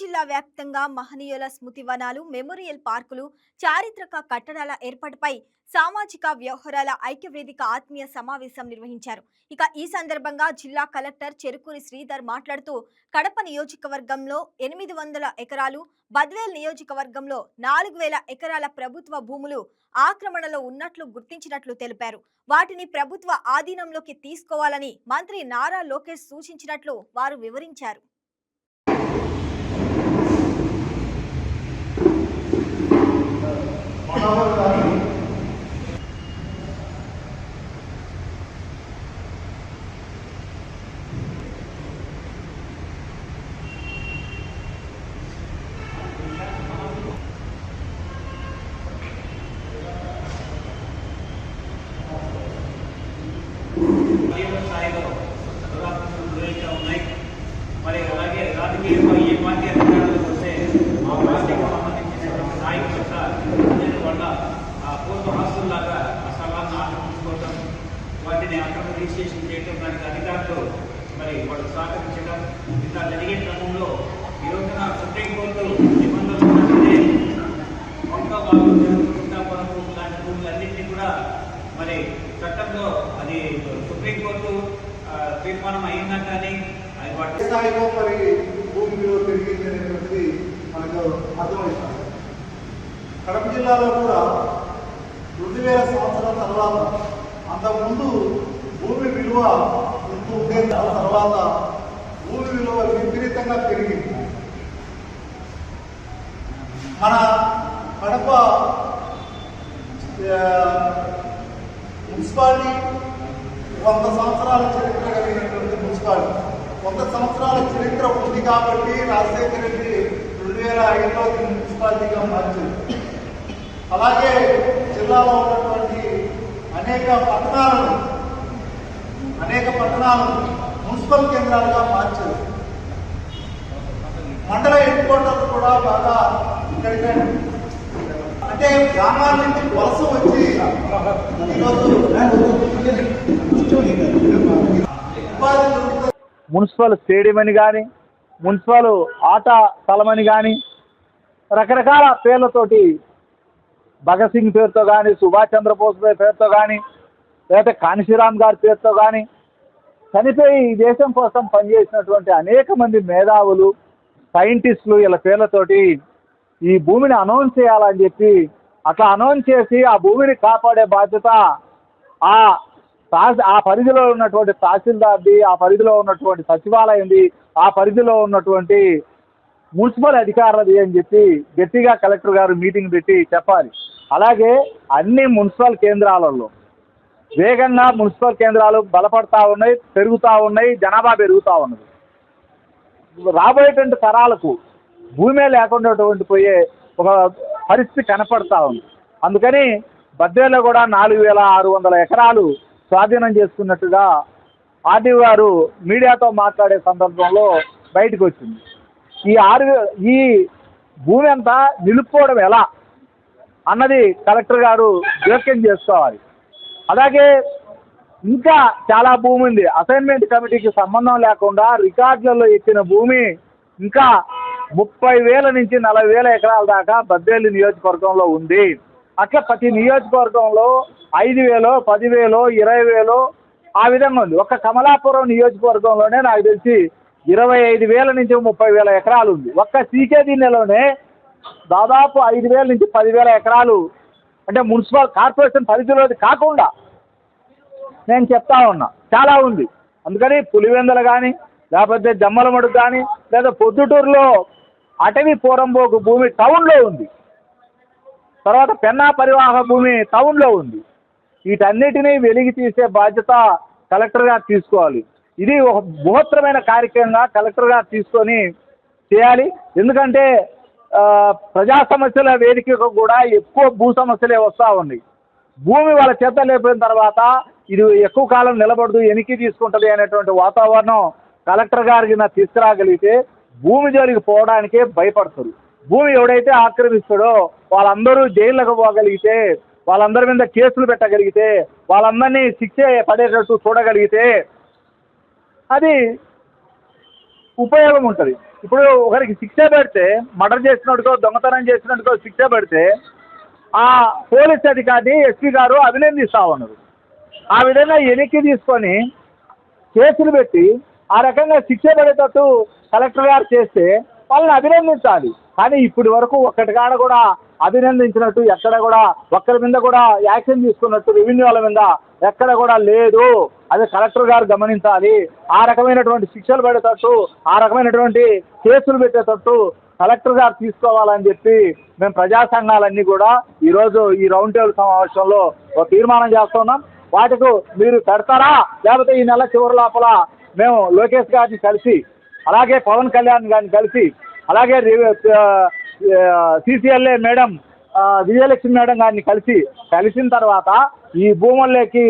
జిల్లా వ్యాప్తంగా మహనీయుల స్మృతి వనాలు మెమోరియల్ పార్కులు చారిత్రక కట్టడాల ఏర్పాటుపై సామాజిక వ్యవహారాల ఐక్యవేదిక ఆత్మీయ సమావేశం నిర్వహించారు. ఇక ఈ సందర్భంగా జిల్లా కలెక్టర్ చెరుకూరి శ్రీధర్ మాట్లాడుతూ కడప నియోజకవర్గంలో ఎనిమిది వందల ఎకరాలు బద్వేల్ నియోజకవర్గంలో నాలుగు వేల ఎకరాల ప్రభుత్వ భూములు ఆక్రమణలో ఉన్నట్లు గుర్తించినట్లు తెలిపారు. వాటిని ప్రభుత్వ ఆధీనంలోకి తీసుకోవాలని మంత్రి నారా లోకేష్ సూచించినట్లు వారు వివరించారు తీవ్ర స్థాయిలో దురాత్మకు గురైతే ఉన్నాయి మరి అలాగే ఏ పార్టీ అధికారంలోకి వస్తే పార్టీకి సంబంధించినటువంటి యొక్క వల్ల పూర్వ ఆస్తుల్లాగా ఆ స్థలాన్ని ఆక్రమించుకోవటం వాటిని అక్రమ రిజిస్ట్రేషన్ చేయటం దానికి అధికారులు మరి వాళ్ళు సహకరించడం ఇట్లా జరిగే క్రమంలో ఈ రోజున సుప్రీంకోర్టు నిబంధనలు ఉన్నట్టే వంక బాబు భూములు లాంటి భూములన్నింటినీ కూడా మరి చట్టంలో అది సుప్రీంకోర్టు తీర్మానం అయిందా కానీ అది వాటి స్థాయిలో మరి భూమి విలువ పెరిగింది అనేటువంటిది మనకు అర్థమవుతుంది. కడప జిల్లాలో కూడా రెండు వేల సంవత్సరాల తర్వాత అంతకుముందు భూమి విలువ ఇంత తర్వాత భూమి విలువ విపరీతంగా పెరిగింది. మన కడప మున్సిపాలిటీ వంద సంవత్సరాల చరిత్ర కలిగినటువంటి మున్సిపాలిటీ వంద సంవత్సరాల చరిత్ర ఉంది కాబట్టి రాజశేఖర రెడ్డి రెండు వేల ఐదులో మున్సిపాలిటీగా మార్చింది అలాగే జిల్లాలో ఉన్నటువంటి అనేక పట్టణాలను అనేక పట్టణాలను మున్సిపల్ కేంద్రాలుగా మార్చారు. మండల హెడ్ క్వార్టర్ కూడా బాగా ఇక్కడికే. అంటే గ్రామాల నుంచి వలస వచ్చి ఈరోజు ఉపాధి మున్సిపల్ స్టేడియం అని కానీ మున్సిపల్ ఆట స్థలమని కానీ రకరకాల పేర్లతోటి భగత్ సింగ్ పేరుతో కానీ సుభాష్ చంద్రబోస్ పేరుతో కానీ లేకపోతే కాన్శీరామ్ గారి పేరుతో కానీ చనిపోయి ఈ దేశం కోసం పనిచేసినటువంటి అనేక మంది మేధావులు సైంటిస్టులు ఇలా పేర్లతోటి ఈ భూమిని అనౌన్స్ చేయాలని చెప్పి అట్లా అనౌన్స్ చేసి ఆ భూమిని కాపాడే బాధ్యత ఆ తా- ఆ పరిధిలో ఉన్నటువంటి తహసీల్దార్ది ఆ పరిధిలో ఉన్నటువంటి సచివాలయంది ఆ పరిధిలో ఉన్నటువంటి మున్సిపల్ అధికారులది అని చెప్పి గట్టిగా కలెక్టర్ గారు మీటింగ్ పెట్టి చెప్పాలి. అలాగే అన్ని మున్సిపల్ కేంద్రాలలో వేగంగా మున్సిపల్ కేంద్రాలు బలపడతా ఉన్నాయి పెరుగుతూ ఉన్నాయి జనాభా పెరుగుతూ ఉన్నది. రాబోయేటువంటి తరాలకు భూమే లేకుండా పోయే ఒక పరిస్థితి కనపడతా ఉంది. అందుకని బద్వేలో కూడా నాలుగు వేల ఆరు వందల ఎకరాలు స్వాధీనం చేసుకున్నట్టుగా ఆర్డీ గారు మీడియాతో మాట్లాడే సందర్భంలో బయటకు వచ్చింది. ఈ ఆరు ఈ భూమి అంతా నిలుపుకోవడం ఎలా అన్నది కలెక్టర్ గారు జోక్యం చేసుకోవాలి. అలాగే ఇంకా చాలా భూమి ఉంది. అసైన్మెంట్ కమిటీకి సంబంధం లేకుండా రికార్డులలో ఇచ్చిన భూమి ఇంకా ముప్పై వేల నుంచి నలభై వేల ఎకరాల దాకా బద్వేలు నియోజకవర్గంలో ఉంది. అట్లా ప్రతి నియోజకవర్గంలో ఐదు వేలో పదివేలో ఇరవై వేలో ఆ విధంగా ఉంది. ఒక్క కమలాపురం నియోజకవర్గంలోనే నాకు తెలిసి ఇరవై ఐదు వేల నుంచి ముప్పై వేల ఎకరాలు ఉంది. ఒక్క సీకే దీనిలోనే దాదాపు ఐదు వేల నుంచి పదివేల ఎకరాలు అంటే మున్సిపల్ కార్పొరేషన్ పరిధిలోది కాకుండా నేను చెప్తా ఉన్నా. చాలా ఉంది. అందుకని పులివెందలు కానీ లేకపోతే జమ్మలమడుగు కానీ లేదా పొద్దుటూరులో అటవీ పోరంబోకు భూమి టౌన్లో ఉంది. తర్వాత పెన్నా పరివాహ భూమి టౌన్లో ఉంది. వీటన్నిటినీ వెలిగి తీసే బాధ్యత కలెక్టర్ గారు తీసుకోవాలి. ఇది ఒక బృహత్తరమైన కార్యక్రమంగా కలెక్టర్ గారు తీసుకొని చేయాలి. ఎందుకంటే ప్రజా సమస్యల వేదికకు కూడా ఎక్కువ భూ సమస్యలే వస్తూ ఉన్నాయి. భూమి వాళ్ళ చేత లేపిన తర్వాత ఇది ఎక్కువ కాలం నిలబడదు ఎనికి తీసుకుంటుంది అనేటువంటి వాతావరణం కలెక్టర్ గారికి తీసుకురాగలిగితే భూమి జోలికి పోవడానికే భయపడతారు. భూమి ఎవడైతే ఆక్రమిస్తాడో వాళ్ళందరూ జైళ్ళకు పోగలిగితే వాళ్ళందరి మీద కేసులు పెట్టగలిగితే వాళ్ళందరినీ శిక్ష పడేటట్టు చూడగలిగితే అది ఉపయోగం ఉంటుంది. ఇప్పుడు ఒకరికి శిక్ష పెడితే మర్డర్ చేసినట్టుకో దొంగతనం చేసినట్టుకో శిక్ష పెడితే ఆ పోలీస్ అధికారిని ఎస్పీ గారు అభినందిస్తా ఉన్నారు. ఆ విధంగా వెనక్కి తీసుకొని కేసులు పెట్టి ఆ రకంగా శిక్ష పడేటట్టు కలెక్టర్ గారు చేస్తే వాళ్ళని అభినందించాలి. కానీ ఇప్పటి వరకు ఒక్కటి కాడ కూడా అభినందించినట్టు ఎక్కడ కూడా ఒక్కరి మీద కూడా యాక్షన్ తీసుకున్నట్టు రెవెన్యూ వాళ్ళ మీద ఎక్కడ కూడా లేదు. అది కలెక్టర్ గారు గమనించాలి. ఆ రకమైనటువంటి శిక్షలు పడేటట్టు ఆ రకమైనటువంటి కేసులు పెట్టేటట్టు కలెక్టర్ గారు తీసుకోవాలని చెప్పి మేము ప్రజా సంఘాలన్నీ కూడా ఈరోజు ఈ రౌండ్ టేబుల్ సమావేశంలో ఒక తీర్మానం చేస్తున్నాం. వాటికి మీరు పెడతారా? లేకపోతే ఈ నెల చివరి లోపల మేము లోకేష్ గారిని కలిసి అలాగే పవన్ కళ్యాణ్ గారిని కలిసి అలాగే సిసిఎల్ఏ మేడం విజయలక్ష్మి మేడం గారిని కలిసి కలిసిన తర్వాత ఈ భూముల్లోకి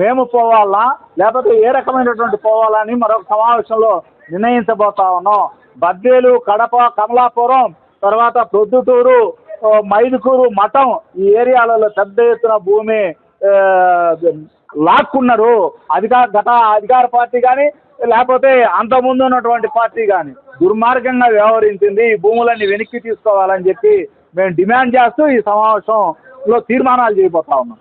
మేము పోవాలా లేకపోతే ఏ రకమైనటువంటి పోవాలని మరొక సమావేశంలో నిర్ణయించబోతా ఉన్నాం. బద్వేలు కడప కమలాపురం తర్వాత ప్రొద్దుటూరు మైదుకూరు మఠం ఈ ఏరియాలలో పెద్ద ఎత్తున భూమి లాక్కున్నారు. అధికార గత అధికార పార్టీ కానీ లేకపోతే అంతకుముందు ఉన్నటువంటి పార్టీ కానీ దుర్మార్గంగా వ్యవహరించింది ఈ భూములన్నీ వెనక్కి తీసుకోవాలని చెప్పి మేము డిమాండ్ చేస్తూ ఈ సమావేశంలో తీర్మానాలు చేయబోతా ఉన్నాం.